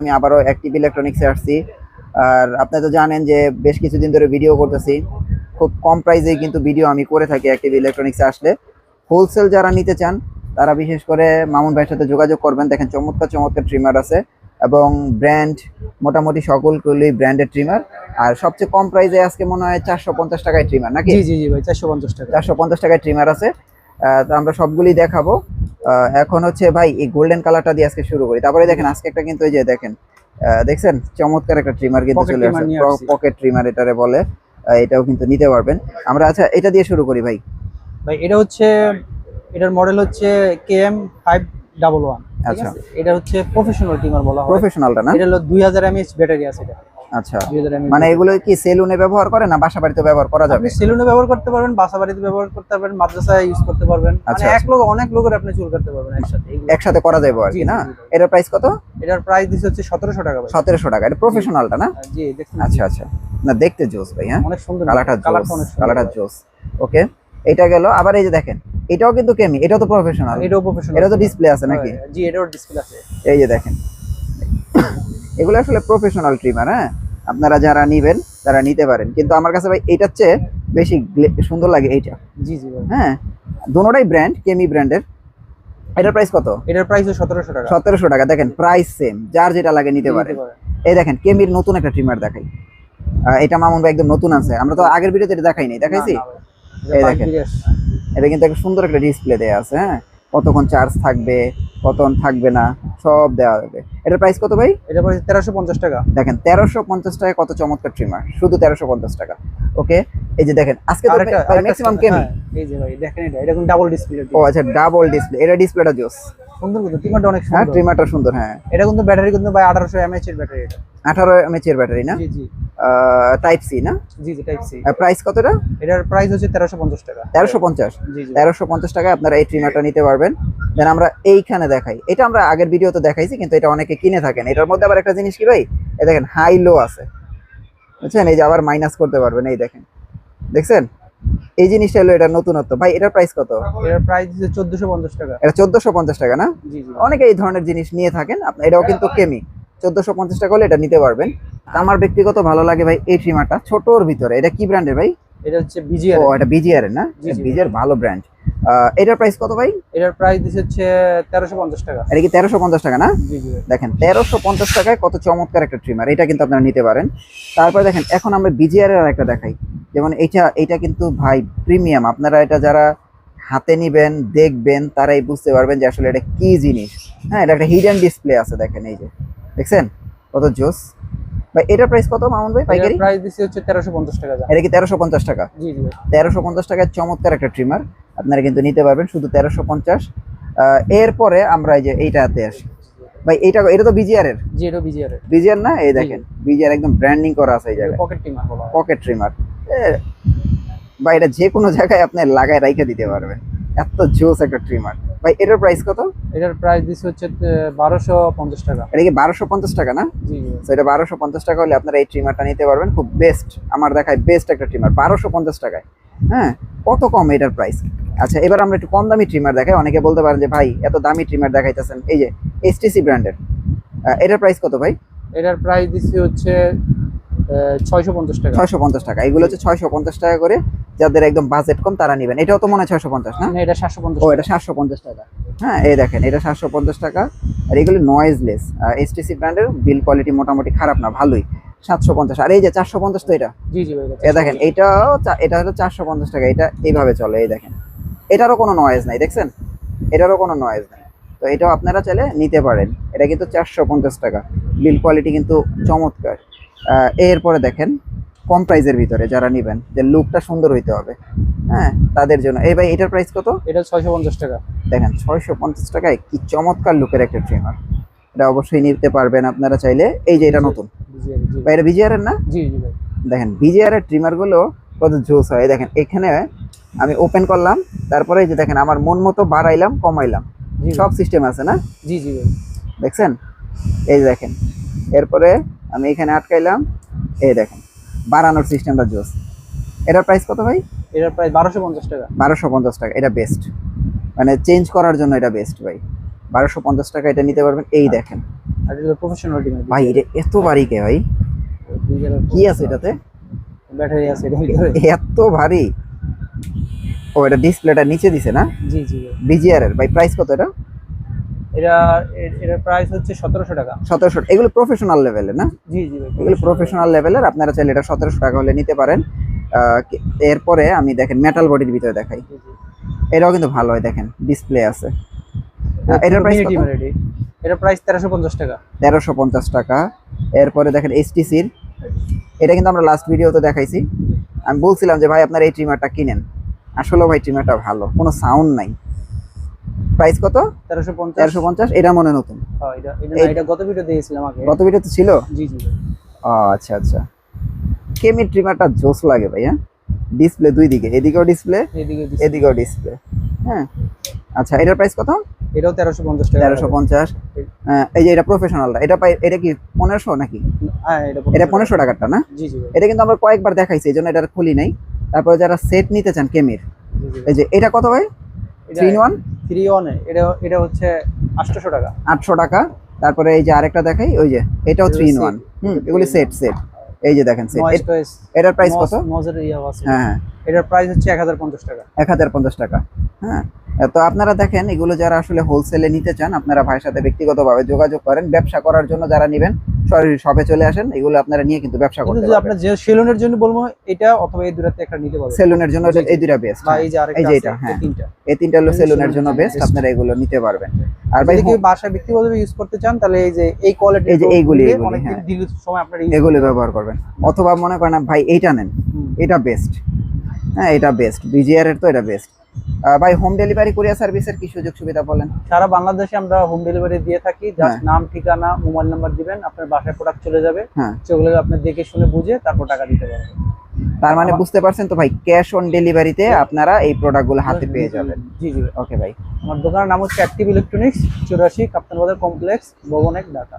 আমি আবারও অ্যাক্টিভ ইলেকট্রনিক্সে আসছি। আর আপনি তো জানেন যে বেশ কিছুদিন ধরে ভিডিও করতেছি। খুব কম প্রাইসে কিন্তু ভিডিও আমি করে থাকি অ্যাক্টিভ ইলেকট্রনিক্সে আসলে। হোলসেল যারা নিতে চান তারা বিশেষ করে মামুন ভাইয়ের সাথে যোগাযোগ করবেন। দেখেন চমৎকার চমৎকার ট্রিমার আছে এবং ব্র্যান্ড মোটামুটি সকলগুলোই ব্র্যান্ডের ট্রিমার আর সবচেয়ে কম প্রাইসে আজকে মনে হয় চারশো পঞ্চাশ টাকায় ট্রিমার নাকি? জি জি জি ভাই চারশো পঞ্চাশ টাকা। চারশো পঞ্চাশ টাকায় ট্রিমার আছে। তো আমরা সবগুলি দেখাবো। এখন হচ্ছে ভাই এই গোল্ডেন কালারটা দিয়ে আজকে শুরু করি। তারপরে দেখেন আজকে একটা কিন্তু এই যে দেখেন দেখছেন? চমৎকার একটা ট্রিমার কিন্তু চলে আসছে। পকেট ট্রিমার এটারে বলে এটাও কিন্তু নিতে পারবেন। আমরা আচ্ছা এটা দিয়ে শুরু করি ভাই। ভাই এটা হচ্ছে এটার মডেল হচ্ছে K M five double one আচ্ছা। এটা হচ্ছে প্রফেশনাল ট্রিমার বলা হয়। প্রফেশনালটা না? এটা হলো দুই হাজার এমএএইচ ব্যাটারি আছে এটা। আচ্ছা। মানে এগুলো কি সেলুনে ব্যবহার করে না বাসা বাড়িতে ব্যবহার করা যাবে? সেলুনে ব্যবহার করতে পারবেন বাসা বাড়িতে ব্যবহার করতে পারবেন মাদ্রাসায় ইউজ করতে পারবেন। মানে আচ্ছা, এক লোক অনেক লোকের আপনি চুল কাটতে পারবেন একসাথে একসাথে করা যাবে আর কি না? এটার প্রাইস কত? এটার প্রাইস দিচ্ছে হচ্ছে সতেরোশো টাকা ভাই। সতেরোশো টাকা এটা প্রফেশনালটা না? জি দেখছেন? আচ্ছা আচ্ছা। না দেখতে জোস ভাই হ্যাঁ? অনেক সুন্দর কালারটা জোস কালারটা জোস। ওকে এটা গেল আবার এই যে দেখেন এটাও কিন্তু কেমি এটাও তো প্রফেশনাল এটাও প্রফেশনাল এটা তো ডিসপ্লে আছে নাকি? জি এটাও ডিসপ্লে আছে। এই যে দেখেন এগুলো আসলে প্রফেশনাল ট্রিমার হ্যাঁ? আপনারা যারা নিবেন তারা নিতে পারেন। কিন্তু আমার কাছে ভাই এটার চেয়ে বেশি সুন্দর লাগে এইটা। জি জি হ্যাঁ? দোনোটাই ব্র্যান্ড কেমি ব্র্যান্ডের এটার প্রাইস কত? এটার প্রাইস সতেরোশো টাকা। সতেরোশো টাকা। দেখেন প্রাইস সেম যার যেটা লাগে নিতে পারে। এই দেখেন কেমির নতুন একটা ট্রিমার দেখাই। এটা মামুন ভাই একদম নতুন আছে আমরা তো আগের ভিডিওতে এটা দেখাই নাই দেখাইছি এই দেখেন। এটা কিন্তু একটা সুন্দর একটা ডিসপ্লে দেয়া আছে হ্যাঁ? কতক্ষণ চার্জ থাকবে কতক্ষণ থাকবে না সব দেওয়া যাবে এটার প্রাইস কত ভাই? এটা প্রাইস তেরোশো পঞ্চাশ টাকা। দেখেন তেরোশো পঞ্চাশ টাকা কত চমৎকার ট্রিমার শুধু তেরোশো পঞ্চাশ টাকা ওকে এই যে দেখেন আজকে ম্যাক্সিমাম কেমি হ্যাঁ, এই যে ভাই দেখেন এটা এটা ডাবল ডিসপ্লে ও আচ্ছা ডাবল ডিসপ্লে এটা ডিসপ্লেটা জোস। সুন্দর কিন্তু টিমারটা অনেক হ্যাঁ সুন্দর। ট্রিমারটা সুন্দর হ্যাঁ। এটা কিন্তু ব্যাটারি কিন্তু ভাই আঠারোশো এমএএইচ এর ব্যাটারি এটা। আঠারো এমএচ এর ব্যাটারি না? জি জি। টাইপ সি না? জি জি টাইপ সি প্রাইস কতটা? এটার প্রাইস হচ্ছে তেরোশো পঞ্চাশ টাকা। তেরোশো পঞ্চাশ? জি জি তেরোশো পঞ্চাশ টাকায় আপনারা এই ট্রিমারটা নিতে পারবেন। দেন আমরা এইখানে দেখাই। এটা আমরা আগের ভিডিওতে দেখাইছি কিন্তু এটা অনেকে কিনে থাকেন। এটার মধ্যে আবার একটা জিনিস কি ভাই? এই দেখেন হাই লো আছে। বুঝছেন? এই যে আবার মাইনাস করতে পারবেন এই দেখেন। দেখছেন? এই জিনিসটা হলো এটা নতুনত্ব। ভাই এটার প্রাইস কত? এটার প্রাইস হচ্ছে চোদ্দশো পঞ্চাশ টাকা। এটা চোদ্দশো পঞ্চাশ টাকা না? জি জি। অনেকে এই ধরনের জিনিস নিয়ে থাকেন। আপনি এটাও কিন্তু কেমি। চোদ্দশো পঞ্চাশ টাকা হলে এটা নিতে পারবেন। আমার ব্যক্তিগত ভালো লাগে ভাই এই ট্রিমারটা। ছোটর ভিতরে এটা কি ব্র্যান্ডের ভাই? এটা হচ্ছে বিজিআর ও এটা বিজিআর এর না। বিজিআর ভালো ব্র্যান্ড এটার প্রাইস কত ভাই? এটার প্রাইস দিচ্ছে হচ্ছে তেরোশো পঞ্চাশ টাকা। এটা কি তেরোশো পঞ্চাশ টাকা না? দেখেন তেরোশো পঞ্চাশ টাকায় কত চমৎকার একটা ট্রিমার এটা কিন্তু আপনারা নিতে পারেন। তারপরে দেখেন এখন আমরা বিজিআর এর একটা দেখাই। যেমন এইটা এটা কিন্তু ভাই প্রিমিয়াম আপনারা এটা যারা হাতে নিবেন দেখবেন তারাই বুঝতে পারবেন যে আসলে এটা কি জিনিস। হ্যাঁ এটা একটা হিডেন ডিসপ্লে আছে দেখেন এই যে। দেখছেন? কত জোস। ভাই এটার প্রাইস কত মামুন ভাই পাইকারি? প্রাইস দিচ্ছে হচ্ছে তেরোশো পঞ্চাশ টাকা যা এটা কি তেরোশো পঞ্চাশ টাকা? জি জি ভাই। তেরোশো পঞ্চাশ টাকায় চমৎকার একটা ট্রিমার আপনারা কিন্তু নিতে পারবেন শুধু তেরোশো পঞ্চাশ। এরপরে আমরা এই যে এইটাতে আসি। ভাই এইটা এটা তো বিজিআর এর? জি এটা বিজিআর এর। বিজিআর না? এই দেখেন বিজিআর একদম ব্র্যান্ডিং করা আছে এই জায়গায়। পকেট বলা পকেট ট্রিমার ভাই এটা যে কোনো জায়গায় আপনি লাগায় রাইখে দিতে পারবেন। এত জোস একটা ট্রিমার ভাই এটার প্রাইস কত? এটার প্রাইস দিচ্ছে হচ্ছে বারোশো পঞ্চাশ টাকা। এটা কি বারোশো পঞ্চাশ টাকা না? জি তো এটা বারোশো পঞ্চাশ টাকা হলে আপনারা এই ট্রিমারটা নিতে পারবেন। খুব বেস্ট আমার দেখায় বেস্ট একটা ট্রিমার বারোশো পঞ্চাশ টাকায়। হ্যাঁ? কত কম এটার প্রাইস আচ্ছা এবার আমরা একটু কম দামি ট্রিমার দেখাই। অনেকে বলতে পারেন যে ভাই এত দামি ট্রিমার দেখাইতেছেন। এই যে এসটিসি ব্র্যান্ডের এটার প্রাইস কত ভাই? এটার প্রাইস দিচ্ছে হচ্ছে ছয়শো পঞ্চাশ টাকা। ছয়শো পঞ্চাশ টাকা। এগুলো হচ্ছে ছয়শো পঞ্চাশ টাকা করে। যাদের একদম বাজেট কম তারা নেবেন। এটাও তো মনে হয় ছয়শো পঞ্চাশ না? এটা সাতশো পঞ্চাশ ও এটা সাতশো পঞ্চাশ টাকা। হ্যাঁ এই দেখেন এটা সাতশো পঞ্চাশ টাকা। আর এগুলো নয়েজলেস এসটিসি ব্র্যান্ডের বিল কোয়ালিটি মোটামুটি খারাপ না ভালোই। সাতশো পঞ্চাশ। আর এই যে চারশো পঞ্চাশ তো এটা? জি জি ভাই দেখেন এটাও এটা হলো চারশো পঞ্চাশ টাকা। এটা এইভাবে চলে এই দেখেন। এটারও কোনো নয়েজ নাই দেখছেন? এটারও কোনো নয়েজ নাই। তো এটাও আপনারা চাইলে নিতে পারেন। এটা কিন্তু চারশো পঞ্চাশ টাকা। বিল কোয়ালিটি কিন্তু চমৎকার। এরপরে দেখেন কম প্রাইজের ভিতরে যারা নেবেন যে লুকটা সুন্দর হইতে হবে। হ্যাঁ তাদের জন্য। এই ভাই এটার প্রাইস কত? এটা ছয়শো পঞ্চাশ টাকা। দেখেন ছয়শো পঞ্চাশ টাকায় কি চমৎকার লুকের একটা ট্রিমার এটা অবশ্যই নিতে পারবেন আপনারা চাইলে। এই যে এটা নতুন। ভাই এটা বিজিআর এর না? জি জি ভাই। দেখেন বিজিআর এর ট্রিমারগুলো কত জোস হয়। দেখেন এখানে আমি ওপেন করলাম তারপরে এই যে দেখেন আমার মন মতো বাড়াইলাম কমাইলাম। সব সিস্টেম আছে না? জি জি ভাই। দেখছেন? এই দেখেন এরপরে আমি এখানে আটকাইলাম। এই দেখেন বাড়ানোর সিস্টেমটা জোস। এটার প্রাইস কত ভাই? এটার প্রাইস বারোশো পঞ্চাশ টাকা। বারোশো পঞ্চাশ টাকা এটা বেস্ট মানে চেঞ্জ করার জন্য এটা বেস্ট ভাই। বারোশো পঞ্চাশ টাকা এটা নিতে পারবেন। এই দেখেন। আর প্রফেশনাল ভাই এটা এত ভারী কে ভাই? কি আছে এটাতে? ব্যাটারি আছে এত ভারী। ও এটা ডিসপ্লেটা নিচে দিছে না? জি জি। বিজিআর এর। ভাই প্রাইস কত এটা? এটা এটার প্রাইস হচ্ছে সতেরোশো টাকা। সতেরোশো এগুলো প্রফেশনাল না? জি জি এগুলো প্রফেশনাল লেভেলের আপনারা চাইলে এটা সতেরোশো টাকা হলে নিতে পারেন। এরপরে আমি দেখেন মেটাল বডির ভিতরে দেখাই। এটাও কিন্তু ভালো হয় দেখেন। ডিসপ্লে আছে। এটার প্রাইস এটার প্রাইস তেরোশো পঞ্চাশ টাকা। তেরোশো পঞ্চাশ টাকা। এরপরে দেখেন এইচটিসির এটা কিন্তু আমরা লাস্ট ভিডিওতে দেখাইছি। আমি বলছিলাম যে ভাই আপনার এই ট্রিমারটা কিনেন। আসলে ভাই ট্রিমারটা ভালো। কোনো সাউন্ড নাই। প্রাইস কত? তেরোশো পঞ্চাশ। তেরোশো পঞ্চাশ এটা মনে নতুন। হ্যাঁ, এটা এটা গত ভিডিও দিয়েছিলাম আগে। গত ভিডিওতে ছিল? জি জি। আচ্ছা আচ্ছা। কেমি ট্রিমারটা জোস লাগে ভাই হ্যাঁ ডিসপ্লে দুই দিকে এদিকেও ডিসপ্লে। এদিকেও ডিসপ্লে। হ্যাঁ। আচ্ছা এটার প্রাইস কত? এটাও তেরোশো পঞ্চাশ টাকা। তেরোশো পঞ্চাশ। এই যে এটা প্রফেশনালটা এটা এটা কি পনেরোশো নাকি? হ্যাঁ এটা এটা পনেরোশো টাকারটা না? জি জি এটা কিন্তু আমরা কয়েকবার দেখাইছি এই জন্য এটা খুলি নাই। তারপরে যারা সেট নিতে চান কেমির। এই যে এটা কত ভাই? থ্রি ইন ওয়ান থ্রি ওয়ানে এটা এটা হচ্ছে আটশোশো টাকা। আটশো টাকা। তারপরে এই যে আরেকটা দেখাই ওই যে এটাও থ্রি ইন ওয়ান হুম এগুলি সেট সেট এই যে দেখেন সেট এটার প্রাইস কত? ইয়ে হ্যাঁ হ্যাঁ। এটার প্রাইস হচ্ছে এক হাজার পঞ্চাশ টাকা। এক হাজার পঞ্চাশ টাকা। হ্যাঁ। তো আপনারা দেখেন এগুলো যারা আসলে হোলসেলে নিতে চান আপনারা ভাইয়ের সাথে ব্যক্তিগতভাবে যোগাযোগ করেন। ব্যবসা করার জন্য যারা নেবেন সরাসরি শপে চলে আসেন এগুলো আপনারা নিয়ে কিন্তু ব্যবসা করতে পারবেন। আপনার যে সেলুনের জন্য বলব এটা অথবা এই দুটাতে একটা নিতে পারবেন। সেলুনের জন্য এই দুইটা বেস্ট বা এই যে আরেকটা এই যে এটা, হ্যাঁ। তিনটা। এই তিনটা হলো সেলুনের জন্য বেস্ট আপনারা এগুলো নিতে পারবেন। আর ভাই যদি বাসায় ব্যক্তিগতভাবে ইউজ করতে চান তাহলে এই যে এই কোয়ালিটি এই যে এইগুলি, অনেক হ্যাঁ। দীর্ঘ সময় আপনার এগুলো ব্যবহার করবেন। অথবা মনে করেন ভাই এইটা নেন। এটা বেস্ট হ্যাঁ এটা বেস্ট বিজিআর এর তো এটা বেস্ট ভাই হোম ডেলিভারি কুরিয়ার সার্ভিসের কি সুযোগ সুবিধা বলেন? সারা বাংলাদেশে আমরা হোম ডেলিভারি দিয়ে থাকি। জাস্ট নাম ঠিকানা মোবাইল নাম্বার দিবেন আপনার বাসায় প্রোডাক্ট চলে যাবে। হ্যাঁ। সেগুলো আপনি দেখে শুনে বুঝে তারপর টাকা দিতে পারবেন। তার মানে বুঝতে পারছেন তো ভাই ক্যাশ অন ডেলিভারিতে আপনারা এই প্রোডাক্টগুলো হাতে পেয়ে যাবেন। জি জি। ওকে ভাই। আমার দোকানের নাম হচ্ছে অ্যাক্টিভ ইলেকট্রনিক্স চুরাশি কাপ্তান বাজার কমপ্লেক্স ভবনেক ঢাকা।